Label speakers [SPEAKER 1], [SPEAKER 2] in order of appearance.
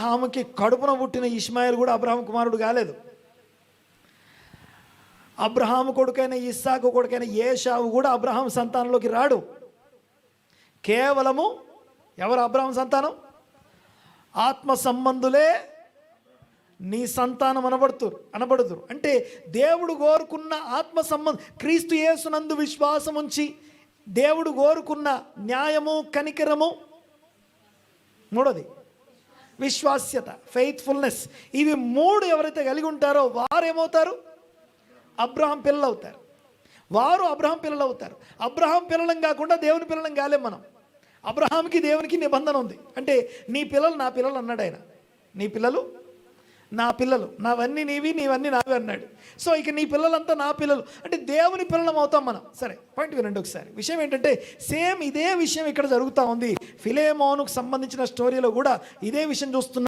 [SPEAKER 1] అబ్రహాముకి కడుపున పుట్టిన ఇస్మాయిల్ కూడా అబ్రహాం కుమారుడు కాలేదు. అబ్రహాం కొడుకైన ఇస్సాకు కొడుకైన ఏషావు కూడా అబ్రహాం సంతానంలోకి రాడు. కేవలము ఎవరు అబ్రహాం సంతానం? ఆత్మ సంబంధులే నీ సంతానం అనబడుతురు అనబడుతురు అంటే దేవుడు కోరుకున్న ఆత్మ సంబంధం క్రీస్తు యేసునందు విశ్వాసం ఉంచి దేవుడు కోరుకున్న న్యాయము కనికరము మూడోది విశ్వాస్యత ఫెయిత్ఫుల్నెస్ ఇవి మూడు ఎవరైతే కలిగి ఉంటారో వారు ఏమవుతారు? అబ్రహాం పిల్లలు అవుతారు వారు అబ్రహాం పిల్లలు అవుతారు అబ్రహాం పిల్లలం కాకుండా దేవుని పిల్లలం కాలేం మనం. అబ్రహాంకి దేవునికి నిబంధన ఉంది. అంటే నీ పిల్లలు నా పిల్లలు అన్నాడు ఆయన. నీ పిల్లలు నా పిల్లలు నావన్నీ నీవి నీవన్నీ నావి అన్నాడు. సో ఇక నీ పిల్లలంతా నా పిల్లలు. అంటే దేవుని పిల్లలం అవుతాం మనం. సరే పాయింట్ వినండి ఒకసారి. విషయం ఏంటంటే సేమ్ ఇదే విషయం ఇక్కడ జరుగుతూ ఉంది. ఫిలేమోనుకు సంబంధించిన స్టోరీలో కూడా ఇదే విషయం చూస్తున్నాం